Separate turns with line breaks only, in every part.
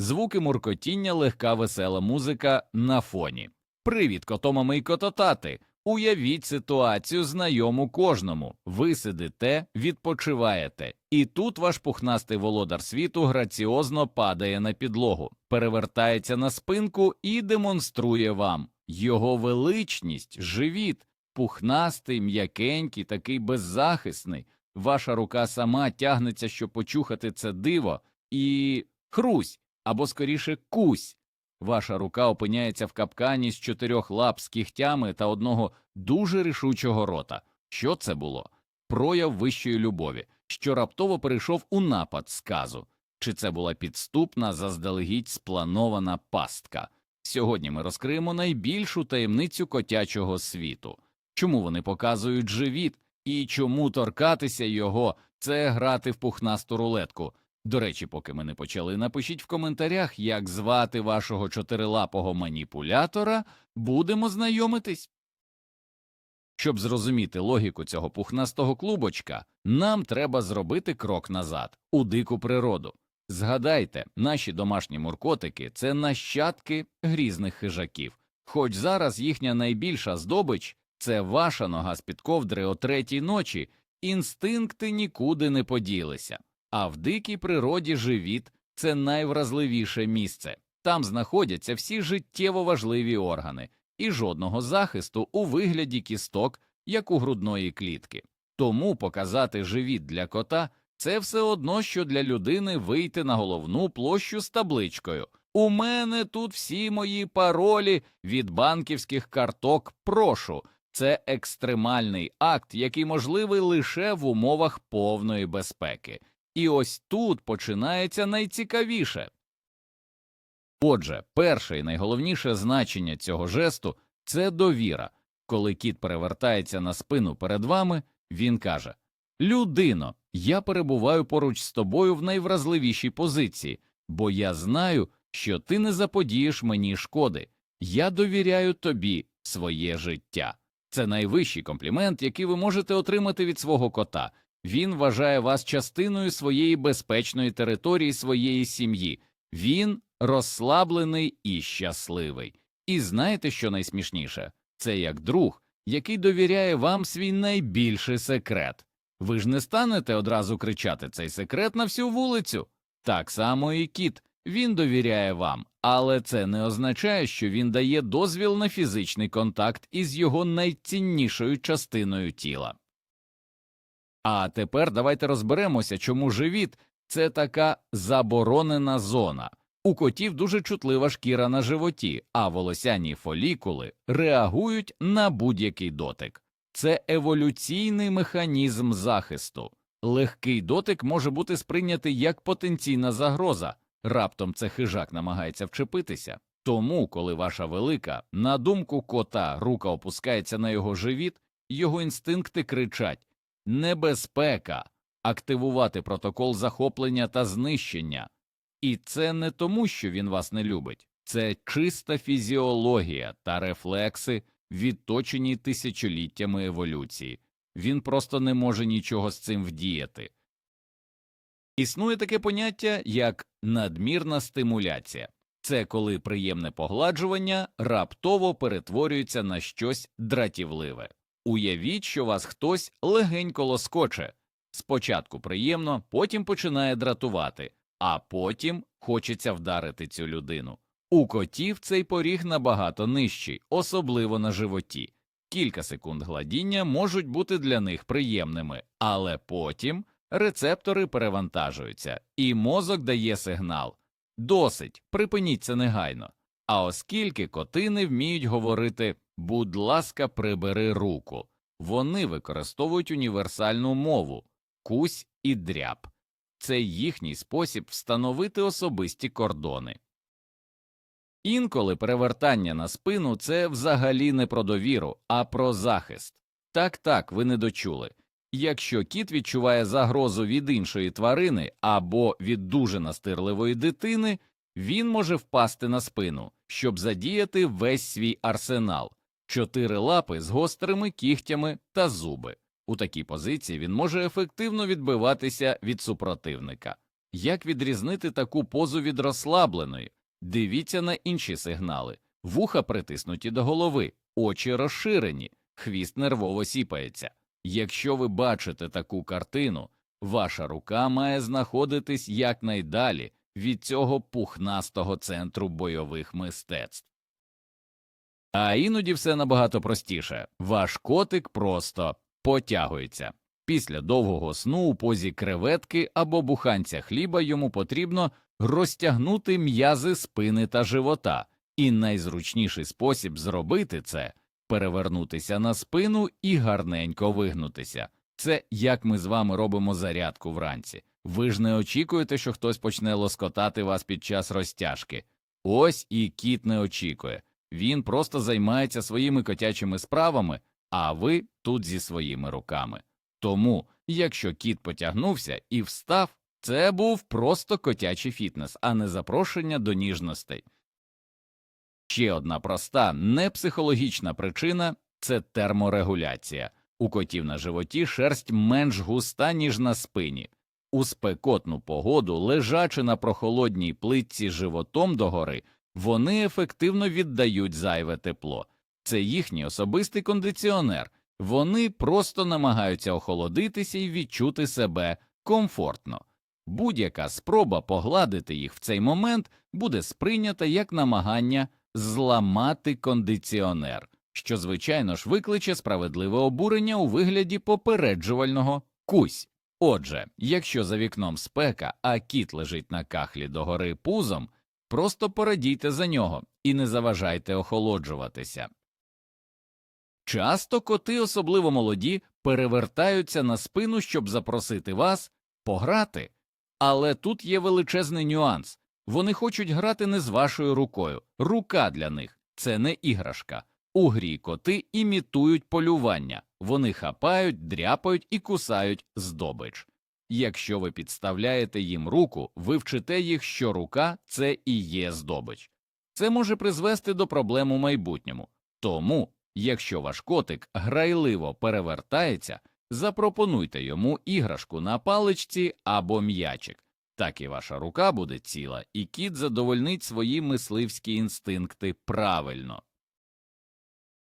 звуки муркотіння, легка весела музика на фоні. Привіт, котомами і кототати! Уявіть ситуацію знайому кожному. Ви сидите, відпочиваєте, і тут ваш пухнастий володар світу граціозно падає на підлогу, перевертається на спинку і демонструє вам його величність, живіт, пухнастий, м'якенький, такий беззахисний. Ваша рука сама тягнеться, щоб почухати це диво, і хрусь або скоріше кусь. Ваша рука опиняється в капкані з чотирьох лап з кігтями та одного дуже рішучого рота. Що це було? Прояв вищої любові, що раптово перейшов у напад сказу. Чи це була підступна, заздалегідь спланована пастка? Сьогодні ми розкриємо найбільшу таємницю котячого світу. Чому вони показують живіт і чому торкатися його це грати в пухнасту рулетку? До речі, поки ми не почали, напишіть в коментарях, як звати вашого чотирилапого маніпулятора, будемо знайомитись. Щоб зрозуміти логіку цього пухнастого клубочка, нам треба зробити крок назад, у дику природу. Згадайте, наші домашні муркотики це нащадки грізних хижаків, хоч зараз їхня найбільша здобич це ваша нога з під ковдри о третій ночі, інстинкти нікуди не поділися. А в дикій природі живіт це найвразливіше місце. Там знаходяться всі життєво важливі органи, і жодного захисту у вигляді кісток, як у грудної клітки. Тому показати живіт для кота це все одно, що для людини вийти на головну площу з табличкою. У мене тут всі мої паролі від банківських карток прошу. Це екстремальний акт, який можливий лише в умовах повної безпеки. І ось тут починається найцікавіше. Отже, перше і найголовніше значення цього жесту це довіра. Коли кіт перевертається на спину перед вами, він каже Людино, я перебуваю поруч з тобою в найвразливішій позиції, бо я знаю, що ти не заподієш мені шкоди. Я довіряю тобі своє життя. Це найвищий комплімент, який ви можете отримати від свого кота. Він вважає вас частиною своєї безпечної території, своєї сім'ї. Він розслаблений і щасливий. І знаєте, що найсмішніше? Це як друг, який довіряє вам свій найбільший секрет. Ви ж не станете одразу кричати цей секрет на всю вулицю. Так само і кіт. Він довіряє вам, але це не означає, що він дає дозвіл на фізичний контакт із його найціннішою частиною тіла. А тепер давайте розберемося, чому живіт це така заборонена зона. У котів дуже чутлива шкіра на животі, а волосяні фолікули реагують на будь-який дотик. Це еволюційний механізм захисту. Легкий дотик може бути сприйнятий як потенційна загроза, раптом це хижак намагається вчепитися. Тому, коли ваша велика, на думку кота, рука опускається на його живіт, його інстинкти кричать Небезпека, активувати протокол захоплення та знищення. І це не тому, що він вас не любить, це чиста фізіологія та рефлекси, відточені тисячоліттями еволюції. Він просто не може нічого з цим вдіяти. Існує таке поняття, як надмірна стимуляція це коли приємне погладжування раптово перетворюється на щось дратівливе. Уявіть, що вас хтось легенько лоскоче. Спочатку приємно, потім починає дратувати, а потім хочеться вдарити цю людину. У котів цей поріг набагато нижчий, особливо на животі. Кілька секунд гладіння можуть бути для них приємними, але потім рецептори перевантажуються, і мозок дає сигнал досить, припиніть це негайно. А оскільки коти не вміють говорити будь ласка, прибери руку, вони використовують універсальну мову кусь і дряб. Це їхній спосіб встановити особисті кордони. Інколи перевертання на спину це взагалі не про довіру, а про захист. Так так, ви не дочули. Якщо кіт відчуває загрозу від іншої тварини або від дуже настирливої дитини, він може впасти на спину, щоб задіяти весь свій арсенал чотири лапи з гострими кігтями та зуби. У такій позиції він може ефективно відбиватися від супротивника. Як відрізнити таку позу від розслабленої? Дивіться на інші сигнали. Вуха притиснуті до голови, очі розширені, хвіст нервово сіпається. Якщо ви бачите таку картину, ваша рука має знаходитись якнайдалі від цього пухнастого центру бойових мистецтв. А іноді все набагато простіше ваш котик просто потягується. Після довгого сну у позі креветки або буханця хліба йому потрібно розтягнути м'язи спини та живота, і найзручніший спосіб зробити це перевернутися на спину і гарненько вигнутися. Це як ми з вами робимо зарядку вранці. Ви ж не очікуєте, що хтось почне лоскотати вас під час розтяжки. Ось і кіт не очікує. Він просто займається своїми котячими справами, а ви тут зі своїми руками. Тому, якщо кіт потягнувся і встав, це був просто котячий фітнес, а не запрошення до ніжностей. Ще одна проста, непсихологічна причина це терморегуляція. У котів на животі шерсть менш густа, ніж на спині. У спекотну погоду, лежачи на прохолодній плитці животом догори, вони ефективно віддають зайве тепло. Це їхній особистий кондиціонер. Вони просто намагаються охолодитися і відчути себе комфортно. Будь-яка спроба погладити їх в цей момент буде сприйнята як намагання зламати кондиціонер, що, звичайно ж, викличе справедливе обурення у вигляді попереджувального кусь. Отже, якщо за вікном спека, а кіт лежить на кахлі догори пузом, просто порадійте за нього і не заважайте охолоджуватися. Часто коти, особливо молоді, перевертаються на спину, щоб запросити вас пограти. Але тут є величезний нюанс вони хочуть грати не з вашою рукою. Рука для них це не іграшка. У грі коти імітують полювання, вони хапають, дряпають і кусають здобич. Якщо ви підставляєте їм руку, ви вчите їх, що рука це і є здобич. Це може призвести до проблем у майбутньому. Тому, якщо ваш котик грайливо перевертається, запропонуйте йому іграшку на паличці або м'ячик. Так і ваша рука буде ціла, і кіт задовольнить свої мисливські інстинкти правильно.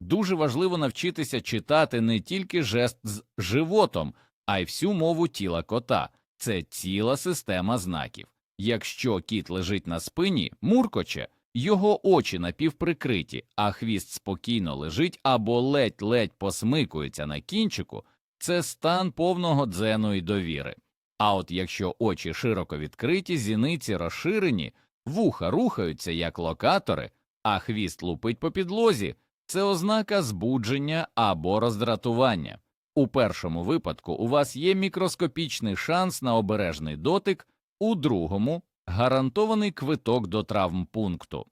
Дуже важливо навчитися читати не тільки жест з животом, а й всю мову тіла кота це ціла система знаків. Якщо кіт лежить на спині, муркоче, його очі напівприкриті, а хвіст спокійно лежить або ледь-ледь посмикується на кінчику, це стан повного дзену і довіри. А от якщо очі широко відкриті, зіниці розширені, вуха рухаються як локатори, а хвіст лупить по підлозі, це ознака збудження або роздратування. У першому випадку у вас є мікроскопічний шанс на обережний дотик, у другому гарантований квиток до травмпункту.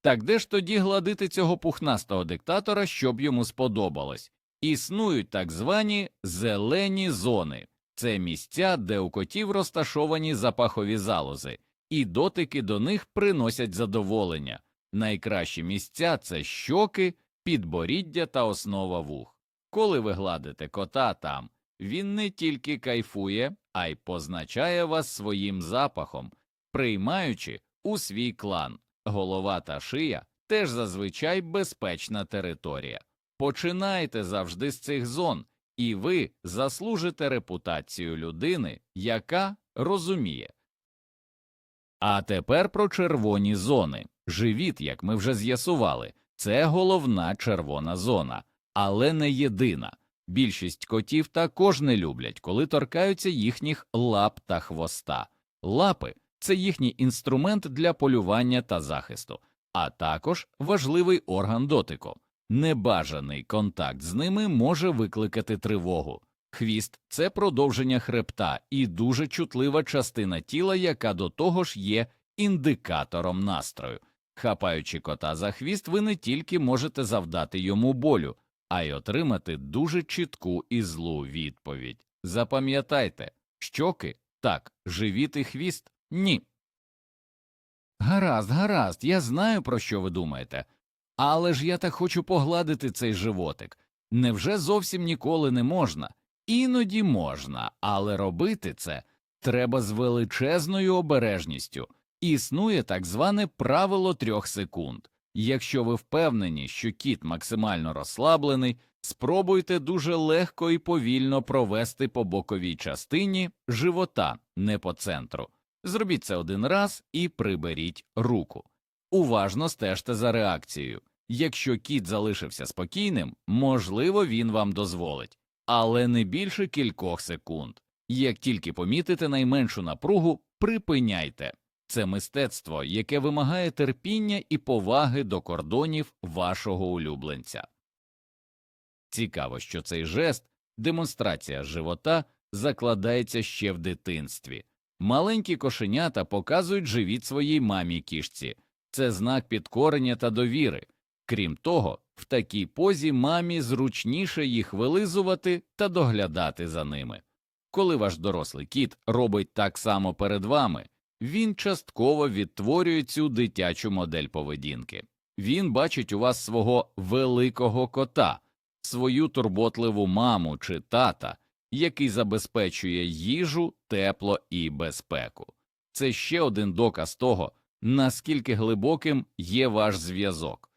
Так де ж тоді гладити цього пухнастого диктатора, щоб йому сподобалось? Існують так звані зелені зони це місця, де у котів розташовані запахові залози, і дотики до них приносять задоволення. Найкращі місця це щоки, підборіддя та основа вух. Коли ви гладите кота там, він не тільки кайфує, а й позначає вас своїм запахом, приймаючи у свій клан. Голова та шия теж зазвичай безпечна територія. Починайте завжди з цих зон, і ви заслужите репутацію людини, яка розуміє. А тепер про червоні зони. Живіт, як ми вже з'ясували, це головна червона зона, але не єдина. Більшість котів також не люблять, коли торкаються їхніх лап та хвоста. Лапи це їхній інструмент для полювання та захисту, а також важливий орган дотику. Небажаний контакт з ними може викликати тривогу. Хвіст це продовження хребта і дуже чутлива частина тіла, яка до того ж є індикатором настрою. Хапаючи кота за хвіст, ви не тільки можете завдати йому болю, а й отримати дуже чітку і злу відповідь. Запам'ятайте, щоки так, живіт і хвіст ні. Гаразд, гаразд, я знаю, про що ви думаєте. Але ж я так хочу погладити цей животик. Невже зовсім ніколи не можна? Іноді можна, але робити це треба з величезною обережністю. Існує так зване правило трьох секунд. Якщо ви впевнені, що кіт максимально розслаблений, спробуйте дуже легко і повільно провести по боковій частині живота, не по центру. Зробіть це один раз і приберіть руку. Уважно стежте за реакцією. Якщо кіт залишився спокійним, можливо, він вам дозволить, але не більше кількох секунд. Як тільки помітите найменшу напругу, припиняйте. Це мистецтво, яке вимагає терпіння і поваги до кордонів вашого улюбленця. Цікаво, що цей жест, демонстрація живота, закладається ще в дитинстві. Маленькі кошенята показують живіт своїй мамі кішці. Це знак підкорення та довіри. Крім того, в такій позі мамі зручніше їх вилизувати та доглядати за ними. Коли ваш дорослий кіт робить так само перед вами, він частково відтворює цю дитячу модель поведінки. Він бачить у вас свого великого кота, свою турботливу маму чи тата, який забезпечує їжу, тепло і безпеку. Це ще один доказ того, наскільки глибоким є ваш зв'язок.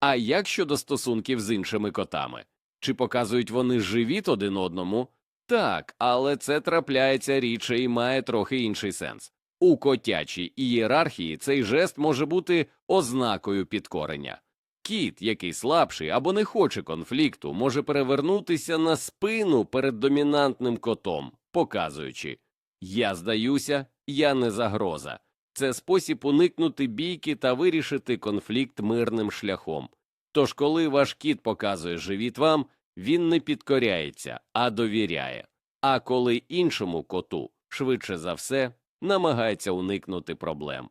А як щодо стосунків з іншими котами? Чи показують вони живіт один одному? Так, але це трапляється рідше і має трохи інший сенс. У котячій ієрархії цей жест може бути ознакою підкорення. Кіт, який слабший або не хоче конфлікту, може перевернутися на спину перед домінантним котом, показуючи Я здаюся, я не загроза. Це спосіб уникнути бійки та вирішити конфлікт мирним шляхом. Тож, коли ваш кіт показує живіт вам, він не підкоряється, а довіряє. А коли іншому коту, швидше за все, намагається уникнути проблем.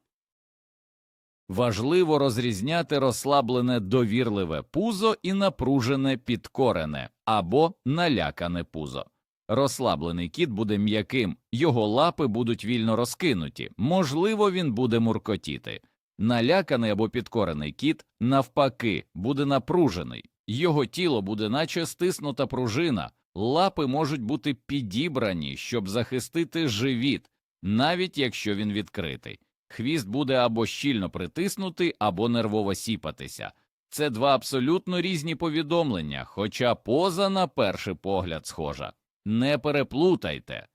Важливо розрізняти розслаблене довірливе пузо і напружене підкорене або налякане пузо. Розслаблений кіт буде м'яким, його лапи будуть вільно розкинуті, можливо, він буде муркотіти. Наляканий або підкорений кіт, навпаки, буде напружений, його тіло буде наче стиснута пружина, лапи можуть бути підібрані, щоб захистити живіт, навіть якщо він відкритий. Хвіст буде або щільно притиснутий, або нервово сіпатися. Це два абсолютно різні повідомлення, хоча поза на перший погляд схожа. Не переплутайте.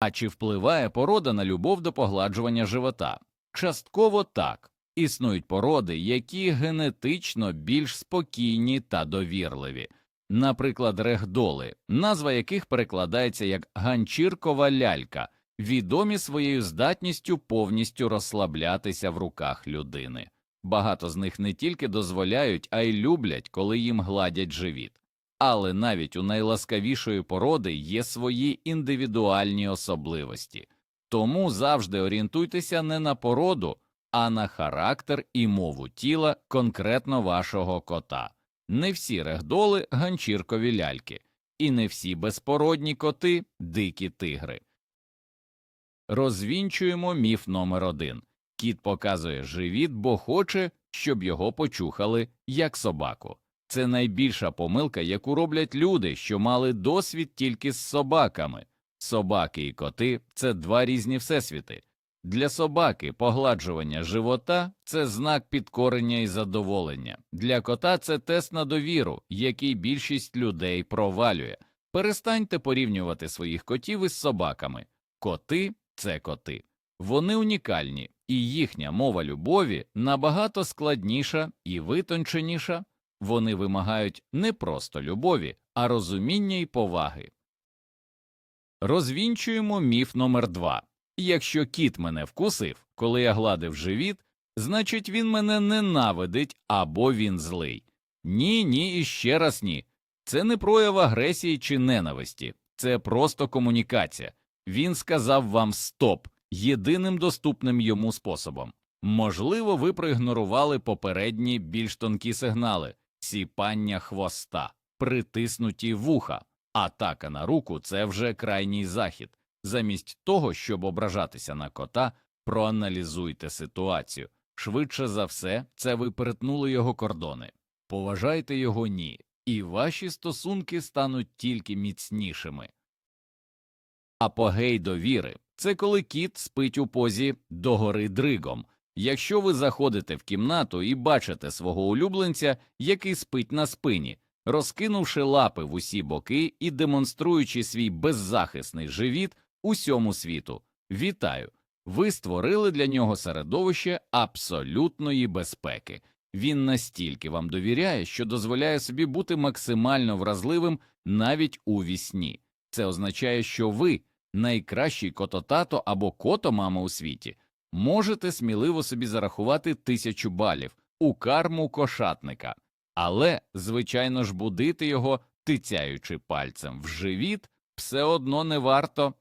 А чи впливає порода на любов до погладжування живота? Частково так. Існують породи, які генетично більш спокійні та довірливі, наприклад, регдоли, назва яких перекладається як ганчіркова лялька, відомі своєю здатністю повністю розслаблятися в руках людини. Багато з них не тільки дозволяють, а й люблять, коли їм гладять живіт. Але навіть у найласкавішої породи є свої індивідуальні особливості, тому завжди орієнтуйтеся не на породу, а на характер і мову тіла конкретно вашого кота. Не всі регдоли ганчіркові ляльки, і не всі безпородні коти дикі тигри. Розвінчуємо міф номер один кіт показує живіт, бо хоче, щоб його почухали як собаку. Це найбільша помилка, яку роблять люди, що мали досвід тільки з собаками. Собаки і коти це два різні всесвіти. Для собаки погладжування живота це знак підкорення і задоволення. Для кота це тест на довіру, який більшість людей провалює. Перестаньте порівнювати своїх котів із собаками. Коти це коти. Вони унікальні, і їхня мова любові набагато складніша і витонченіша. Вони вимагають не просто любові, а розуміння і поваги. Розвінчуємо міф номер два. Якщо кіт мене вкусив, коли я гладив живіт, значить він мене ненавидить або він злий. Ні, ні і ще раз ні. Це не прояв агресії чи ненависті, це просто комунікація. Він сказав вам стоп єдиним доступним йому способом. Можливо, ви проігнорували попередні більш тонкі сигнали сіпання хвоста, притиснуті вуха, атака на руку це вже крайній захід. Замість того, щоб ображатися на кота, проаналізуйте ситуацію. Швидше за все, це ви перетнули його кордони. Поважайте його ні, і ваші стосунки стануть тільки міцнішими. Апогей довіри це коли кіт спить у позі догори дригом. Якщо ви заходите в кімнату і бачите свого улюбленця, який спить на спині, розкинувши лапи в усі боки і демонструючи свій беззахисний живіт усьому світу, вітаю! Ви створили для нього середовище абсолютної безпеки. Він настільки вам довіряє, що дозволяє собі бути максимально вразливим навіть у вісні. Це означає, що ви найкращий кототато або котомама у світі. Можете сміливо собі зарахувати тисячу балів у карму кошатника, але, звичайно ж, будити його, тицяючи пальцем в живіт, все одно не варто.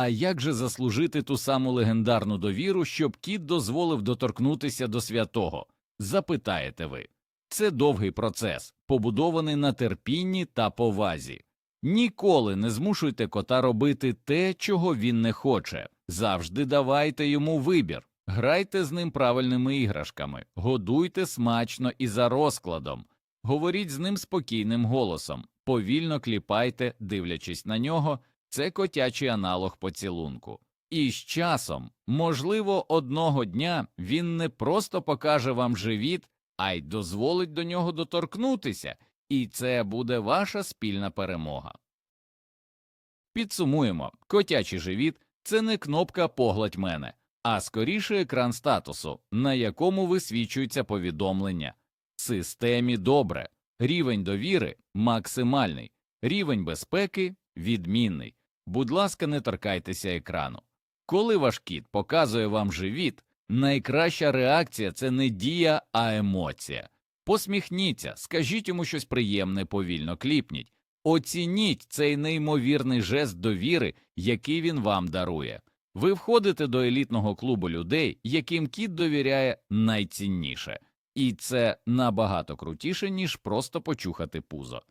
А як же заслужити ту саму легендарну довіру, щоб кіт дозволив доторкнутися до святого? Запитаєте ви. Це довгий процес, побудований на терпінні та повазі. Ніколи не змушуйте кота робити те, чого він не хоче. Завжди давайте йому вибір, грайте з ним правильними іграшками, годуйте смачно і за розкладом, говоріть з ним спокійним голосом, повільно кліпайте, дивлячись на нього, це котячий аналог поцілунку. І з часом, можливо, одного дня він не просто покаже вам живіт, а й дозволить до нього доторкнутися, і це буде ваша спільна перемога. Підсумуємо, котячий живіт це не кнопка погладь мене, а скоріше екран статусу, на якому висвічується повідомлення. Системі добре, рівень довіри максимальний, рівень безпеки відмінний. Будь ласка, не торкайтеся екрану. Коли ваш кіт показує вам живіт, найкраща реакція це не дія, а емоція. Посміхніться, скажіть йому щось приємне, повільно кліпніть. Оцініть цей неймовірний жест довіри, який він вам дарує. Ви входите до елітного клубу людей, яким кіт довіряє найцінніше, і це набагато крутіше, ніж просто почухати пузо.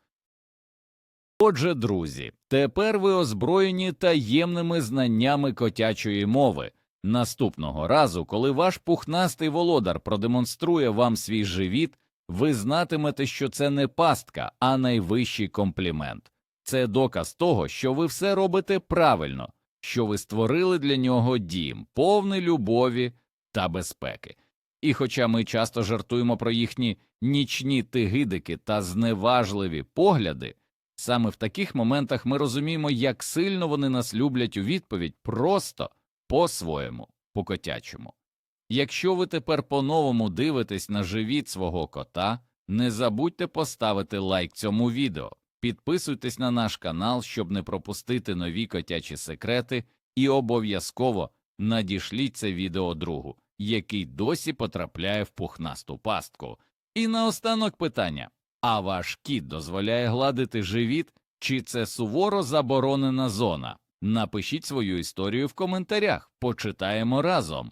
Отже, друзі, тепер ви озброєні таємними знаннями котячої мови. Наступного разу, коли ваш пухнастий володар продемонструє вам свій живіт, ви знатимете, що це не пастка, а найвищий комплімент. Це доказ того, що ви все робите правильно, що ви створили для нього дім, повний любові та безпеки. І хоча ми часто жартуємо про їхні нічні тигидики та зневажливі погляди, саме в таких моментах ми розуміємо, як сильно вони нас люблять у відповідь просто по-своєму, по-котячому. Якщо ви тепер по-новому дивитесь на живіт свого кота, не забудьте поставити лайк цьому відео, підписуйтесь на наш канал, щоб не пропустити нові котячі секрети, і обов'язково надішліть це відео другу, який досі потрапляє в пухнасту пастку. І наостанок питання а ваш кіт дозволяє гладити живіт, чи це суворо заборонена зона? Напишіть свою історію в коментарях, почитаємо разом.